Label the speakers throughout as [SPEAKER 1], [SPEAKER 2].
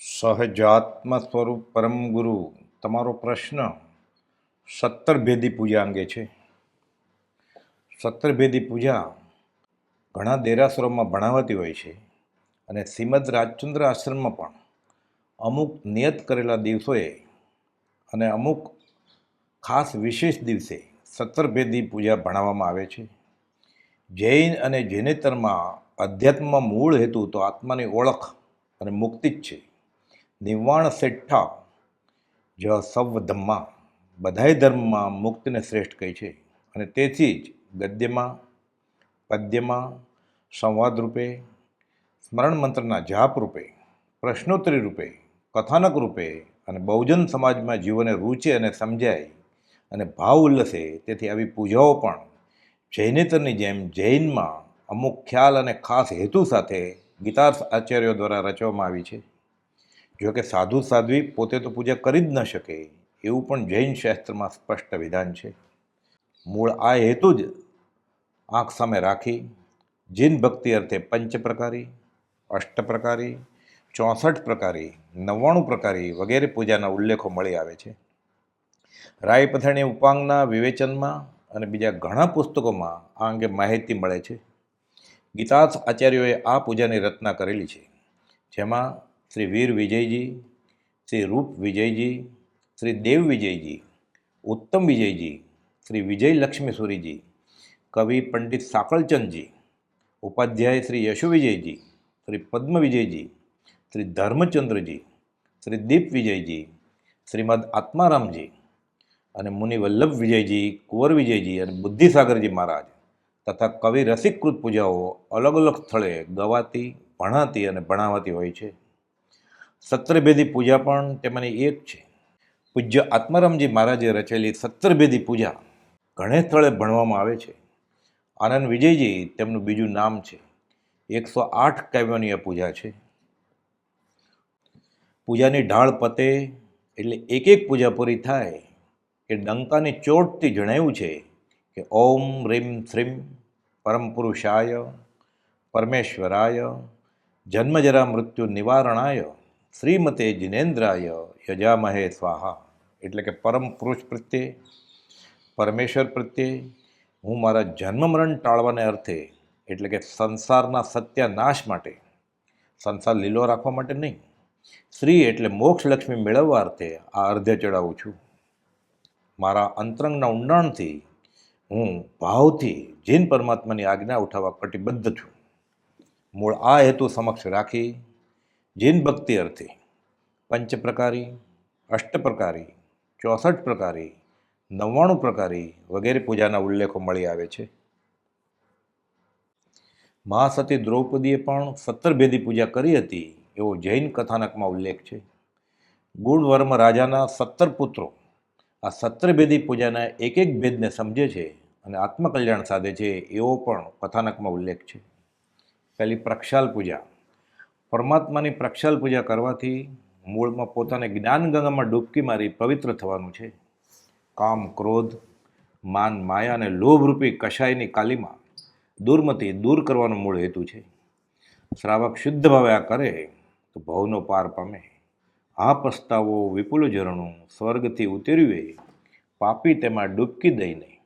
[SPEAKER 1] સહજાત્મ સ્વરૂપ પરમ ગુરુ, તમારો પ્રશ્ન સત્તર ભેદી પૂજા અંગે છે. સત્તર ભેદી પૂજા ઘણા દેરાસરોમાં ભણાવાતી હોય છે અને શ્રીમદ રાજચંદ્ર આશ્રમમાં પણ અમુક નિયત કરેલા દિવસોએ અને અમુક ખાસ વિશેષ દિવસે સત્તર ભેદી પૂજા ભણાવવામાં આવે છે. જૈન અને જૈનેતરમાં અધ્યાત્મમાં મૂળ હેતુ તો આત્માની ઓળખ અને મુક્તિ જ છે. નિર્વાણ શેઠા જ સૌ ધમ્મા બધાય ધર્મમાં મુક્તને શ્રેષ્ઠ કહે છે. અને તેથી જ ગદ્યમાં, પદ્યમાં સંવાદ રૂપે સ્મરણ મંત્રના જાપ રૂપે, પ્રશ્નોત્તરી રૂપે, કથાનક રૂપે અને બહુજન સમાજમાં જીવોને રૂચે અને સમજાય અને ભાવ ઉલ્લસે તેથી આવી પૂજાઓ પણ જૈનેતરની જેમ જૈનમાં અમુક ખ્યાલ અને ખાસ હેતુ સાથે ગીતાર્થ આચાર્યો દ્વારા રચવામાં આવી છે. જો કે સાધુ સાધ્વી પોતે તો પૂજા કરી જ ન શકે, એવું પણ જૈન શાસ્ત્રમાં સ્પષ્ટ વિધાન છે. મૂળ આ હેતુ જ આંખ સામે રાખી, જીન ભક્તિ અર્થે પંચ પ્રકારી, અષ્ટ પ્રકારી, ચોસઠ પ્રકારી, નવ્વાણું પ્રકારી વગેરે પૂજાના ઉલ્લેખો મળી આવે છે. રાય પથાણી ઉપાંગના વિવેચનમાં અને બીજા ઘણા પુસ્તકોમાં આ અંગે માહિતી મળે છે. ગીતાર્થ આચાર્યોએ આ પૂજાની રચના કરેલી છે. જેમાં શ્રી વીર વિજયજી, શ્રી રૂપ વિજયજી, શ્રી દેવ વિજયજી, ઉત્તમ વિજયજી, શ્રી વિજય લક્ષ્મી સુરીજી કવિ પંડિત સાકળચંદજી, ઉપાધ્યાય શ્રી યશુ વિજયજી, શ્રી પદ્મ વિજયજી, શ્રી ધર્મચંદ્રજી, શ્રી દીપ વિજયજી, શ્રીમદ આત્મારામજી અને મુનિ વલ્લભ વિજયજી, કુંવર વિજયજી અને બુદ્ધિસાગરજી મહારાજ તથા કવિ રસિકૃત પૂજાઓ અલગ અલગ સ્થળે ગવાતી, ભણાતી અને ભણાવાતી હોય છે. સત્રભેદી પૂજા પણ તેમાંની એક છે. પૂજ્ય આત્મારામજી મહારાજે રચેલી સત્રભેદી પૂજા ઘણે સ્થળે ભણવામાં આવે છે. આનંદ વિજયજી તેમનું બીજું નામ છે. એકસો આઠ કાવ્યોની આ પૂજા છે. પૂજાની ઢાળ પતે એટલે એક એક પૂજા પૂરી થાય કે ડંકાની ચોટથી જણાવ્યું છે કે ઓમ રીમ શ્રીમ પરમ પુરુષાય, પરમેશ્વરાય જન્મજરા મૃત્યુ નિવારણાય શ્રીમતે જિનેન્દ્રાય યજામહે સ્વાહા. એટલે કે પરમ પુરુષ પ્રત્યે, પરમેશ્વર પ્રત્યે, હું મારા જન્મ મરણ ટાળવાને અર્થે, એટલે કે સંસારના સત્યાનાશ માટે, સંસાર લીલો રાખવા માટે નહીં, શ્રી એટલે મોક્ષ લક્ષ્મી મેળવવા અર્થે આ અર્ધ્ય ચડાવું છું. મારા અંતરંગના ઊંડાણથી, હું ભાવથી જૈન પરમાત્માની આજ્ઞા ઉઠાવવા કટિબદ્ધ છું. મૂળ આ હેતુ સમક્ષ રાખી જૈન ભક્તિ અર્થે પંચ પ્રકારી અષ્ટ પ્રકારી ચોસઠ પ્રકારી નવ્વાણું પ્રકારી વગેરે પૂજાના ઉલ્લેખો મળી આવે છે. મહાસતી દ્રૌપદીએ પણ સત્તરભેદી પૂજા કરી હતી એવો જૈન કથાનકમાં ઉલ્લેખ છે. ગુણવર્મ રાજાના સત્તર પુત્રો આ સત્રભેદી પૂજાના એક એક ભેદને સમજે છે અને આત્મકલ્યાણ સાધે છે એવો પણ કથાનકમાં ઉલ્લેખ છે. પહેલી પ્રક્ષાલ પૂજા પરમાત્માની પ્રક્ષાલ પૂજા કરવાથી મૂળમાં પોતાને જ્ઞાન ગંગામાં ડૂબકી મારી પવિત્ર થવાનું છે. કામ, ક્રોધ, માન, માયા અને લોભરૂપી કશાયની કાલીમાં દુર્મતી દૂર કરવાનો મૂળ હેતુ છે. શ્રાવક શુદ્ધ ભાવે આ કરે તો ભવનો પાર પામે. આ પસ્તાવો વિપુલ ઝરણું સ્વર્ગથી ઉતર્યું એ પાપી તેમાં ડૂબકી દઈને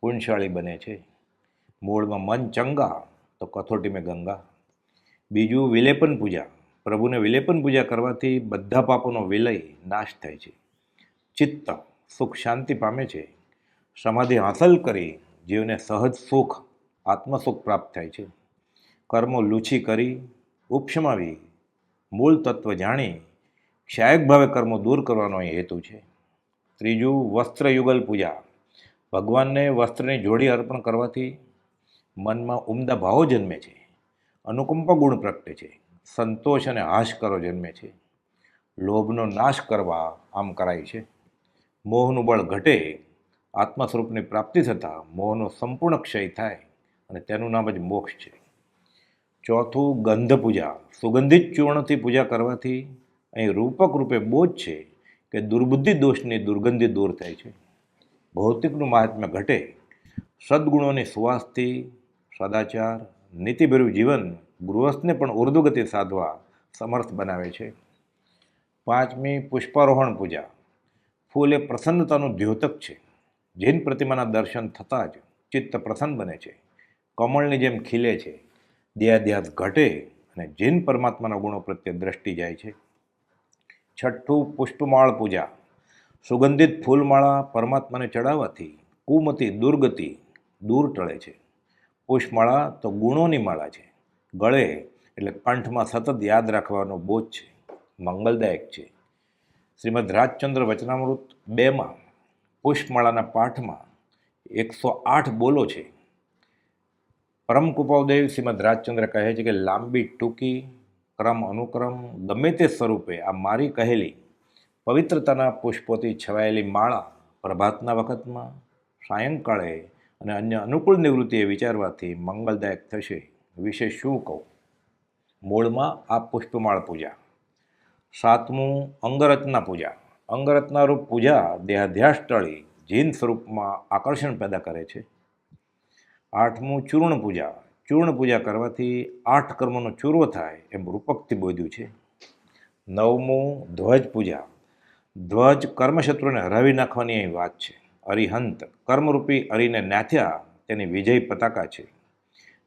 [SPEAKER 1] પુણશાળી બને છે. મૂળમાં મન ચંગા તો કથોટી મેં ગંગા. બીજું વિલેપન પૂજા. પ્રભુને વિલેપન પૂજા કરવાથી બધા પાપોનો વિલય નાશ થાય છે. ચિત્ત સુખ શાંતિ પામે છે. સમાધિ હાંસલ કરી જીવને સહજ સુખ, આત્મસુખ પ્રાપ્ત થાય છે. કર્મો લૂછી કરી, ઉપશમાવી, મૂળ તત્વ જાણી, ક્ષાયક ભાવે કર્મો દૂર કરવાનો અહીં હેતુ છે. ત્રીજું, વસ્ત્ર યુગલ પૂજા. ભગવાનને વસ્ત્રની જોડી અર્પણ કરવાથી મનમાં ઉમદા ભાવો જન્મે છે. અનુકંપા ગુણ પ્રગટે છે. સંતોષ અને હાશ કરો જન્મે છે. લોભનો નાશ કરવા આમ કરાય છે. મોહનું બળ ઘટે આત્મા સ્વરૂપની પ્રાપ્તિ થતાં મોહનો સંપૂર્ણ ક્ષય થાય અને તેનું નામ જ મોક્ષ છે. ચોથું ગંધ પૂજા. સુગંધિત ચૂર્ણથી પૂજા કરવાથી અહીં રૂપક રૂપે બોધ છે કે દુર્બુદ્ધિ દોષની દુર્ગંધિ દૂર થાય છે. ભૌતિકનું મહાત્મ્ય ઘટે. સદગુણોની સુવાસથી સદાચાર નીતિભર્યું જીવન ગૃહસ્થને પણ ઉર્ધ્વગતિ સાધવા સમર્થ બનાવે છે. પાંચમી પુષ્પારોહણ પૂજા. ફૂલ એ પ્રસન્નતાનું દ્યોતક છે. જૈન પ્રતિમાના દર્શન થતાં જ ચિત્ત પ્રસન્ન બને છે. કમળની જેમ ખીલે છે. દેહાધ્યાસ ઘટે અને જૈન પરમાત્માના ગુણો પ્રત્યે દ્રષ્ટિ જાય છે. છઠ્ઠું પુષ્પમાળ પૂજા. સુગંધિત ફૂલમાળા પરમાત્માને ચડાવવાથી કુમતી દુર્ગતિ દૂર ટળે છે. પુષ્પમાળા તો ગુણોની માળા છે. ગળે એટલે કંઠમાં સતત યાદ રાખવાનો બોજ છે. મંગલદાયક છે. શ્રીમદ રાજચંદ્ર વચનામૃત બેમાં પુષ્પમાળાના પાઠમાં એકસો આઠ બોલો છે. પરમ કુપાવદેવ શ્રીમદ રાજચંદ્ર કહે છે કે લાંબી ટૂંકી, ક્રમ અનુક્રમ, ગમે તે સ્વરૂપે આ મારી કહેલી પવિત્રતાના પુષ્પોથી છવાયેલી માળા પ્રભાતના વખતમાં, સાયંકાળે અને અન્ય અનુકૂળ નિવૃત્તિએ વિચારવાથી મંગલદાયક થશે. વિશે શું કહું? મૂળમાં આ પુષ્પમાળ પૂજા. સાતમું અંગરચના પૂજા. અંગરત્નારૂપ પૂજા દેહાધ્યાસ ટળી જીન સ્વરૂપમાં આકર્ષણ પેદા કરે છે. આઠમું ચૂર્ણ પૂજા. ચૂર્ણ પૂજા કરવાથી આઠ કર્મનો ચૂર્વ થાય એમ રૂપકથી બોધ્યું છે. નવમું ધ્વજ પૂજા. ધ્વજ કર્મશત્રુને હરાવી નાખવાની અહીં વાત છે. અરિહંત, કર્મરૂપી અરિને નાથ્યા તેની વિજય પતાકા છે.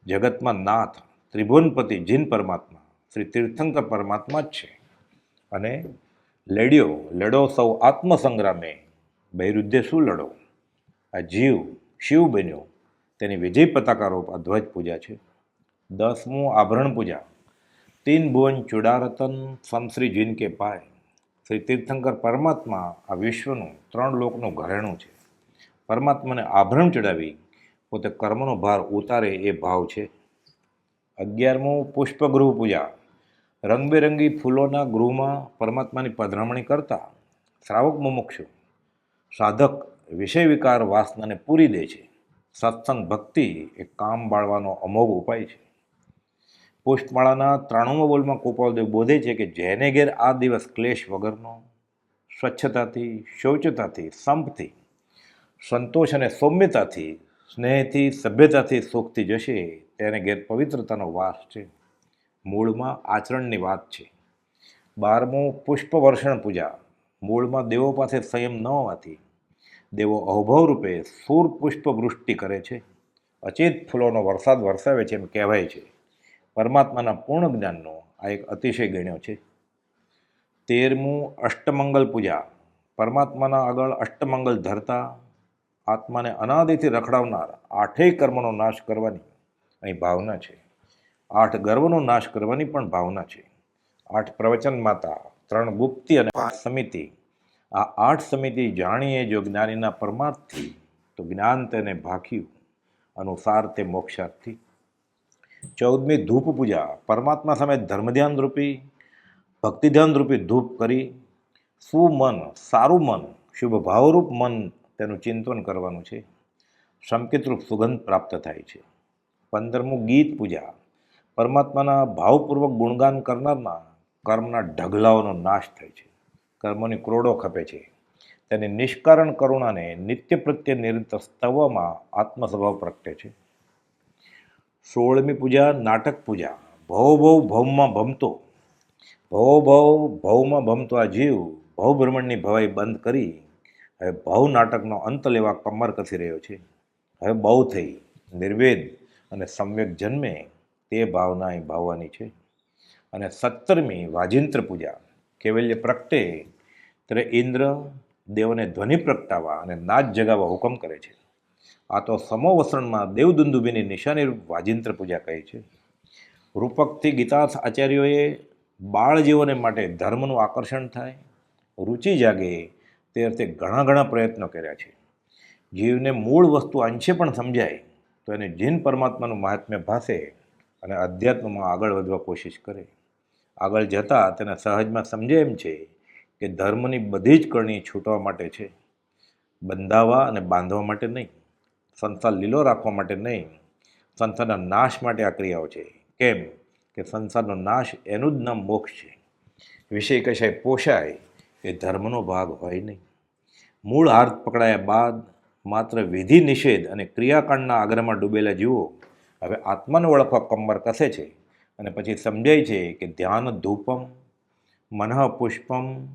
[SPEAKER 1] જગતમાં નાથ, ત્રિભુવનપતિ જીન પરમાત્મા, શ્રી તીર્થંકર પરમાત્મા જ છે. અને લડ્યો, લડો સૌ આત્મસંગ્રામે. બૈરુદ્ધે શું લડો? આ જીવ શિવ બન્યો. તેની વિજય પતાકારૂપ આ ધ્વજ પૂજા છે. દસમું આભરણ પૂજા. તીન ભુવન ચુડારતન સમશ્રી જીન કે પાય. શ્રી તીર્થંકર પરમાત્મા આ વિશ્વનું ત્રણ લોકનું ઘરેણું છે. પરમાત્માને આભરણ ચડાવી પોતે કર્મનો ભાર ઉતારે એ ભાવ છે. અગિયારમું પુષ્પગૃહ પૂજા. રંગબેરંગી ફૂલોના ગૃહમાં પરમાત્માની પધરામણી કરતા શ્રાવક મુમુક્ષુ સાધક વિષય વિકાર વાસનાને પૂરી દે છે. સત્સંગ ભક્તિ એ કામ બાળવાનો અમોઘ ઉપાય છે. પુષ્પમાળાના ત્રાણુમાં બોલમાં ગોપાલદેવ બોધે છે કે જેને ઘેર આ દિવસ ક્લેશ વગરનો, સ્વચ્છતાથી, શૌચતાથી, સંપથી સંતોષ અને સૌમ્યતાથી, સ્નેહથી, સભ્યતાથી સુખથી જશે, તેને ઘેર પવિત્રતાનો વાસ છે. મૂળમાં આચરણની વાત છે. બારમું પુષ્પવર્ષણ પૂજા. મૂળમાં દેવો પાસે સંયમ ન હોવાથી, દેવો અહોભવ રૂપે સૂર પુષ્પ વૃષ્ટિ કરે છે. અચેત ફૂલોનો વરસાદ વરસાવે છે એમ કહેવાય છે. પરમાત્માના પૂર્ણ જ્ઞાનનો આ એક અતિશય ગણ્યો છે. તેરમું અષ્ટમંગલ પૂજા. પરમાત્માના આગળ અષ્ટમંગલ ધરતા આત્માને અનાદિથી રખડાવનાર આઠેય કર્મનો નાશ કરવાની અહીં ભાવના છે. આઠ ગર્વનો નાશ કરવાની પણ ભાવના છે. આઠ પ્રવચન માતા, ત્રણ ગુપ્તિ અને પાંચ સમિતિ. આ આઠ સમિતિ જાણીએ જો જ્ઞાનીના પરમાર્થથી, તો જ્ઞાન તેને ભાખ્યું અનુસાર તે મોક્ષાર્થી. ચૌદમી ધૂપ પૂજા. પરમાત્મા સામે ધર્મધ્યાન રૂપી ભક્તિ ધ્યાન રૂપી ધૂપ કરી. સુમન, સારું મન શુભ ભાવરૂપ મન તેનું ચિંતન કરવાનું છે. સંકેતરૂપ સુગંધ પ્રાપ્ત થાય છે. પંદરમું ગીત પૂજા. પરમાત્માના ભાવપૂર્વક ગુણગાન કરનારના કર્મના ઢગલાઓનો નાશ થાય છે. કર્મોની ક્રોડો ખપે છે. તેની નિષ્કારણ કરુણાને નિત્ય પ્રત્યે નિરંતર સ્તવમાં આત્મસ્વભાવ પ્રગટે છે. સોળમી પૂજા, નાટક પૂજા. ભવ ભવ ભવમાં ભમતો. ભવ ભવ ભવમાં ભમતો આ જીવ. ભવભ્રમણની ભવાઈ બંધ કરી હવે ભાવ નાટકનો અંત લેવા કમર કસી રહ્યો છે. હવે બહુ થઈ, નિર્વેદ અને સમ્યક જન્મે તે ભાવના અહીં ભાવવાની છે. અને સત્તરમી વાજિંત્ર પૂજા, કેવલ્ય પ્રગટે ત્યારે ઇન્દ્ર દેવને ધ્વનિ પ્રગટાવવા અને નાચ જગાવવા હુકમ કરે છે. આ તો સમોવસરણમાં દેવદુંદુબીની નિશાની વાજિંત્ર પૂજા કહે છે. રૂપકથી ગીતાર્થ આચાર્યોએ બાળ જીવોને માટે ધર્મનું આકર્ષણ થાય, રુચિ જાગે તે અર્થે ઘણા ઘણા પ્રયત્નો કર્યા છે. જીવને મૂળ વસ્તુ અંશે પણ સમજાય, તો એને જીન પરમાત્માનું મહાત્મ્ય ભાસે અને અધ્યાત્મમાં આગળ વધવા કોશિશ કરે. આગળ જતાં તેને સહજમાં સમજે એમ છે કે ધર્મની બધી જ કરણી છૂટવા માટે છે. બંધાવા અને બાંધવા માટે નહીં, સંસાર લીલો રાખવા માટે નહીં, સંસારના નાશ માટે આ ક્રિયાઓ છે. કેમ? કે સંસારનો નાશ એનું જ નામ મોક્ષ છે. વિષય કશાય પોષાય એ ધર્મનો ભાગ હોય નહીં. મૂળ હાથ પકડાયા બાદ માત્ર વિધિ નિષેધ અને ક્રિયાકાંડના આગ્રહમાં ડૂબેલા જીવો હવે આત્માને ઓળખવા કમર કસે છે? અને પછી સમજાય છે કે ધ્યાન ધૂપમ, મનઃ પુષ્પમ,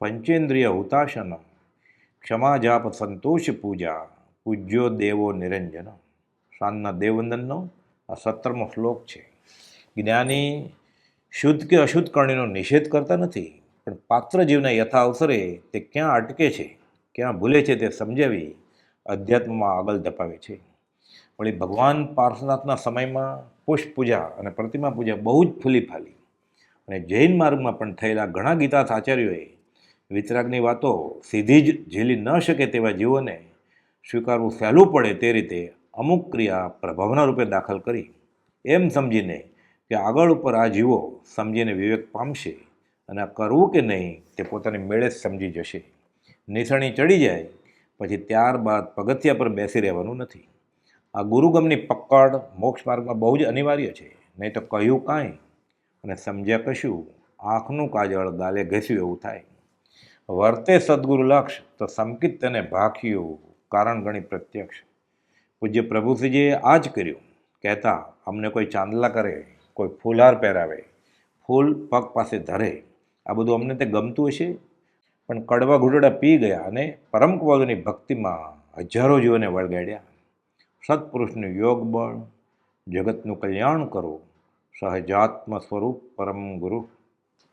[SPEAKER 1] પંચેન્દ્રિય હુતાશનમ, ક્ષમા જાપ સંતોષ પૂજા, પૂજ્યો દેવો નિરંજન સાંજના દેવવંદનનો આ સત્તરમો શ્લોક છે. જ્ઞાની શુદ્ધ કે અશુદ્ધ કરણીનો નિષેધ કરતા નથી. પણ પાત્ર જીવના યથા અવસરે તે ક્યાં અટકે છે, ક્યાં ભૂલે છે તે સમજાવી અધ્યાત્મમાં આગળ ધપાવે છે. વળી ભગવાન પાર્શ્વનાથના સમયમાં પુષ્પ પૂજા અને પ્રતિમા પૂજા બહુ જ ફૂલી ફાલી. અને જૈન માર્ગમાં પણ થયેલા ઘણા ગીતાર્થ આચાર્યોએ વિતરાગની વાતો સીધી જ ઝીલી ન શકે તેવા જીવોને સ્વીકારવું સહેલું પડે તે રીતે અમુક ક્રિયા પ્રભાવના રૂપે દાખલ કરી. એમ સમજીને કે આગળ ઉપર આ જીવો સમજીને વિવેક પામશે અને આ કરવું કે નહીં તે પોતાની મેળે જ સમજી જશે. નિસણી ચડી જાય, પછી ત્યારબાદ પગથિયા પર બેસી રહેવાનું નથી. આ ગુરુગમની પકડ મોક્ષ માર્ગમાં બહુ જ અનિવાર્ય છે. નહીં તો કહ્યું કાંઈ અને સમજ્યા કશું, આંખનું કાજળ ગાલે ઘસ્યું એવું થાય. વર્તે સદગુરુ લક્ષ તો સમકિત તેને ભાખ્યું કારણ ગણી પ્રત્યક્ષ. પૂજ્ય પ્રભુશ્રીજીએ આ જ કર્યું. કહેતા, અમને કોઈ ચાંદલા કરે, કોઈ ફૂલહાર પહેરાવે, ફૂલ પગ પાસે ધરે આ બધું અમને તે ગમતું હશે? પણ કડવા ઘૂંટડા પી ગયા અને પરમ કુવાદોની ભક્તિમાં હજારો જીવોને વળગાડ્યા. સત્પુરુષનું યોગ બળ, જગતનું કલ્યાણ કરો સહજાત્મ સ્વરૂપ પરમ ગુરુ